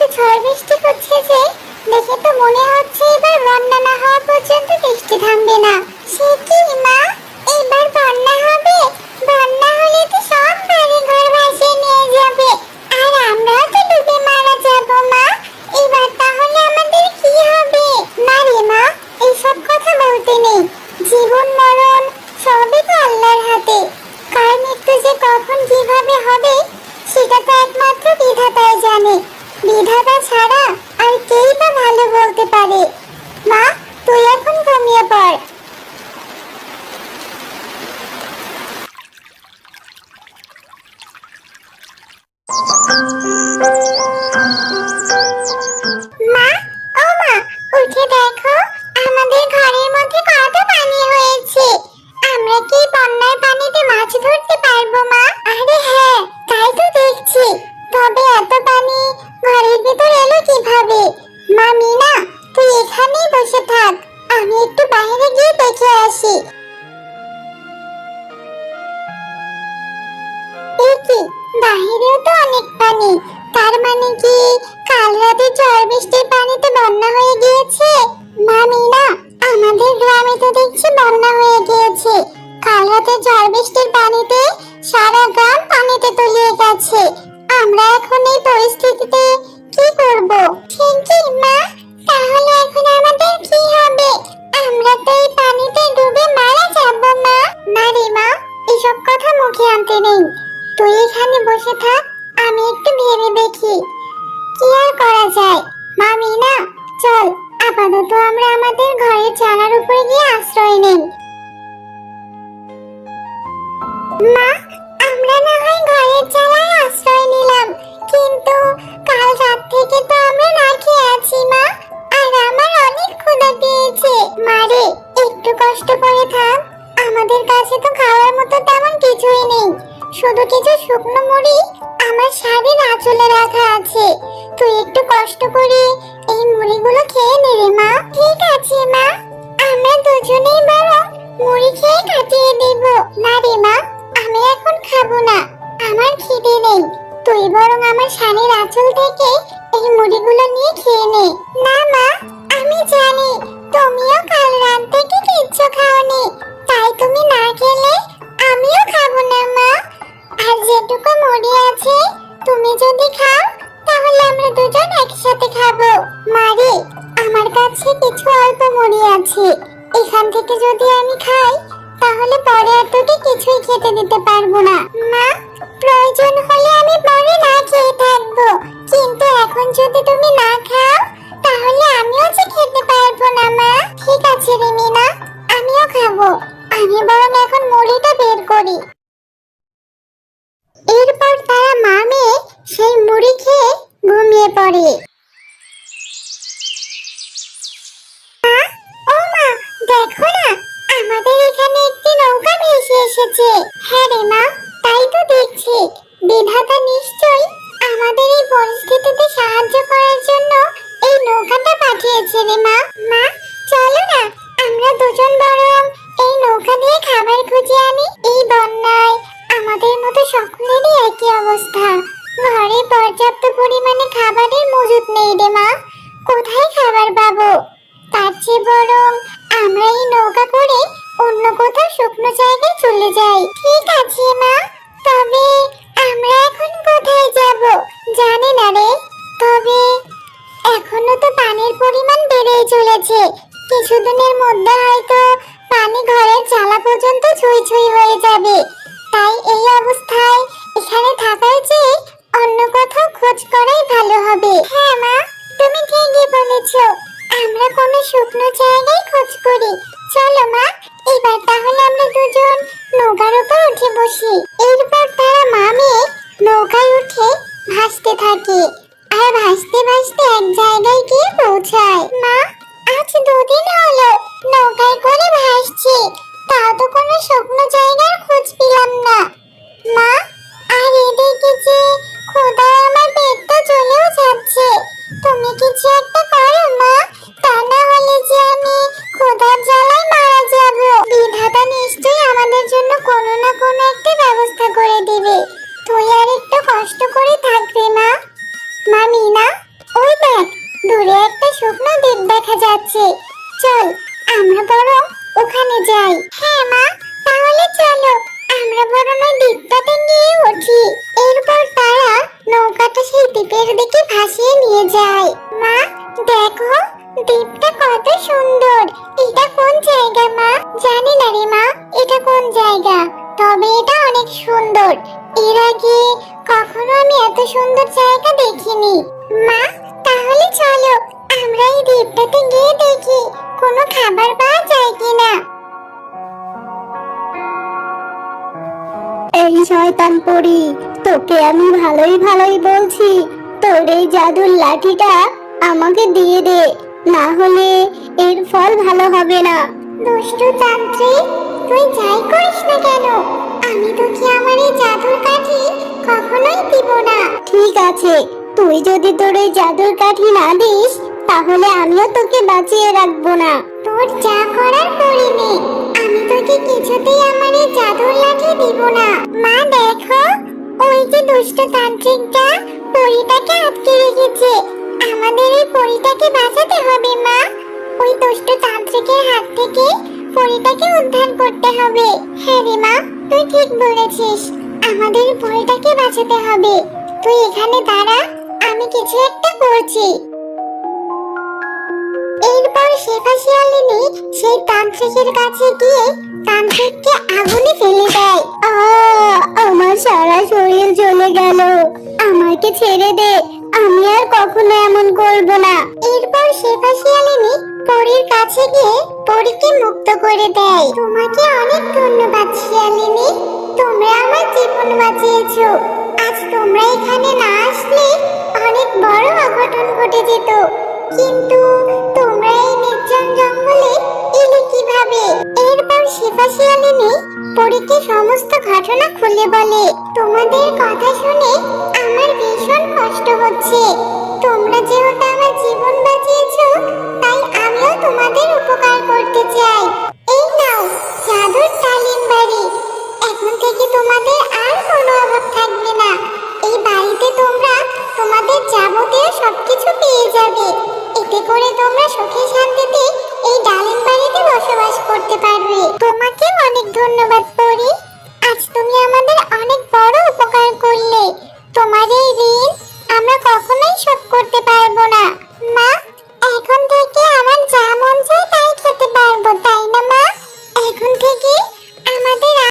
এত ঝড় বৃষ্টি হচ্ছে যে, দেখে তো মনে হচ্ছে এবার বন্যা না হওয়া পর্যন্ত বৃষ্টি থামবে না। সে কি, মা? এবার বন্যা হবে? বন্যা হলে তো সব বাড়ি ঘর ভাসিয়ে নিয়ে যাবে। আর আমরাও তো ডুবে মারা যাব, মা। এবার তাহলে আমাদের কি হবে? না রে, মা এইসব কথা বলতে নেই। জীবন মরণ সবই তো আল্লাহর হাতে। কার মৃত্যু যে কখন কীভাবে হবে, সেটা তো একমাত্র বিধাতাই জানে। বিধাতা ছাড়া আর কেই বা ভালো বলতে পারে? মা তুই এখন ঘুমিয়ে পড়। বাহিরেও তো অনেক পানি। তার মানে কি কাল রাতে ঝড় বৃষ্টির পানিতে বন্যা হয়ে গিয়েছে? মা মিনা আমাদের গ্রামে তো দেখছি বন্যা হয়ে গিয়েছে। কাল রাতে ঝড় বৃষ্টির পানিতে সারা গ্রাম বসে থাক, আমি একটু ভেবে দেখি। কি আর করা যায়? মামি না, চল, আপাতত আমরা আমাদের ঘরের চালার উপরে গিয়ে আশ্রয় নেই। মা কিছু শুকনো মুড়ি আমার শাড়ির আঁচলে রাখা আছে, তুই একটু কষ্ট করে এই মুড়িগুলো খেয়ে নে রে মা। ঠিক আছে মা। আমরা দুজনেই বরং মুড়ি খেয়ে কাটিয়ে দেব। না রে মা, আমি এখন খাব না। আমার খিদে নেই। তুই বরং আমার শাড়ির আঁচল থেকে এই মুড়িগুলো নিয়ে খেয়ে নে। না মা, আমি জানি তুমিও কাল রাত থেকে কিচ্ছু খাওনি। তাই তুমি না খেলে, আমিও খাব না মা। যদি আমি খাই, তাহলে পরে আর তোকে কিছুই খেতে দিতে পারব না। মা, প্রয়োজন হলে আমি পরে না খেয়ে থাকব। কিন্তু এখন যদি তুমি না খাও, তাহলে আমিও যে খেতে পারব না, মা। ঠিক আছে রিমিনা, আমিও খাব। আমি বরং এখন মুড়িটা বের করি। এরপর তারা মা মেয়ে সেই মুড়ি খেয়ে ঘুমিয়ে পড়ে। দেখো না, আমাদের এখানে একটি নৌকা ভেসে এসেছে। হ্যাঁ রে মা, তাই তো দেখছি। বিধাতা নিশ্চয়ই আমাদের এই পরিস্থিতিতে সাহায্য করার জন্য এই নৌকাটা পাঠিয়েছে রে মা। মা, চলো না, আমরা দুজন বরং এই নৌকা দিয়ে খাবার খুঁজে আনি। এই বন্যায় আমাদের মতো সকলেরই একই অবস্থা। ঘরে পর্যাপ্ত পরিমাণে খাবারের মজুদ নেই রে মা। কোথায় খাবার পাবো? তার চেয়ে বরং আমরা এই নৌকা করে অন্য কোথাও শুকনো জায়গায় চলে যাই। ঠিক আছে, মা। তবে আমরা এখন কোথায় যাব? জানি না রে। তবে এখনও তো পানির পরিমাণ বেড়েই চলেছে। কিছুদিনের মধ্যে হয়তো পানি ঘরের চালা পর্যন্ত ছুঁই ছুঁই হয়ে যাবে। তাই এই অবস্থায় এখানে থাকার চেয়ে অন্য কোথাও খোঁজ করাই ভালো হবে। হ্যাঁ মা। তুমি ঠিকই বলেছ। আমরা কোনো শুকনো জায়গায় খোঁজ করি। চলো, মা। এবার তাহলে আমরা দুজন নৌকার উপর উঠে বসি। এরপর তারা মা মেয়ে নৌকায় উঠে ভাসতে থাকে আর ভাসতে ভাসতে এক জায়গায় গিয়ে পৌঁছায়। মা, আজ দুদিন হলো নৌকায় করে ভাসছি। তাও তো কোনো শুকনো জায়গার খোঁজ পেলাম না। কষ্ট করে থাকবে মা। মা মিনা ওই দেখ, দূরে একটা শুকনো দ্বীপ দেখা যাচ্ছে। চল, আমরা বরং ওখানে যাই। হ্যাঁ মা, তাহলে চলো, আমরা বরং ওই দ্বীপটাতে নিয়ে উঠি। এরপর তারা নৌকাটা সেই দ্বীপের দিকে ভাসিয়ে নিয়ে যায়। মা, দেখো, দ্বীপটা কত সুন্দর। এটা কোন জায়গা মা? জানি না রে মা, এটা কোন জায়গা? তবে এটা অনেক সুন্দর। এর আগে কখনো আমি এত সুন্দর জায়গা দেখিনি। মা তাহলে চলো আমরা এই দ্বীপটাতে গিয়ে দেখি কোনো খাবার পাওয়া যায় কিনা। এই শয়তান পরি তোকে আমি ভালোই ভালোই বলছি তোর এই জাদুর লাঠিটা আমাকে দিয়ে দে না হলে এর ফল ভালো হবে না। দুষ্টু তান্ত্রিক তুই যাই করিস না কেন? আমি তোকে আমার এই জাদুর কখনোই দিব না। ঠিক আছে, তুই যদি তোর এই জাদুর কাঠি না দিস, তাহলে আমিও তোকে বাঁচিয়ে রাখব না। তোর যা করার করিনি আমি তোকে কিছুতেই আমার এই জাদুর লাঠি দিব না। মা, দেখো, ওই যে দুষ্ট তান্ত্রিকটা পরিটাকে আটকে রেখেছে। আমাদের এই পরিটাকে বাঁচাতে হবে, মা। ওই দুষ্ট তান্ত্রিকের হাত থেকে পরিটাকে উদ্ধার করতে হবে। হ্যাঁ রে মা, তুই ঠিক বলেছিস। আমাদের পরিটাকে বাঁচাতে হবে। তুই এখানে দাঁড়া, আমি কিছু একটা করছি। এরপর শেফা শিয়ালিনী সেই তান্ত্রিকের কাছে গিয়ে তান্ত্রিককে আগুনে ফেলে দেয়। আমার সারা শরীর জ্বলে গেল। আমাকে ছেড়ে দে, আমি আর কখনো এমন করব না। এরপর শেফা শিয়ালিনী পরীর কাছে গিয়ে পরীকে মুক্ত করে দেয়। তোমাকে অনেক ধন্যবাদ শিয়ালিনী। বাঁচিয়েছো আজ তোমরা এখানে না আসলে অনেক বড় অঘটন ঘটে যেত। কিন্তু তোমরা এই নির্জন জঙ্গলে এলে কীভাবে? এরপর শেফা শিয়ালিনী পরীকে সমস্ত ঘটনা খুলে বলে, তোমাদের কথা শুনে আমার ভীষণ কষ্ট হচ্ছে। তোমরা যেহেতু আমার জীবন বাঁচিয়েছো, তাই আমিও তোমাদের উপকার করতে চাই। এই নাও, জাদুর তালিম বাড়ি। এখন থেকে তোমাদের আর কোনো অভাব থাকবে না। এই বাড়িতে তোমরা তোমাদের যাবতীয় সবকিছু পেয়ে যাবে। এতে করে তোমরা সুখে শান্তিতে এই ডালিম বাড়িতে বসবাস করতে পারবে। তোমাকে অনেক ধন্যবাদ, পরি।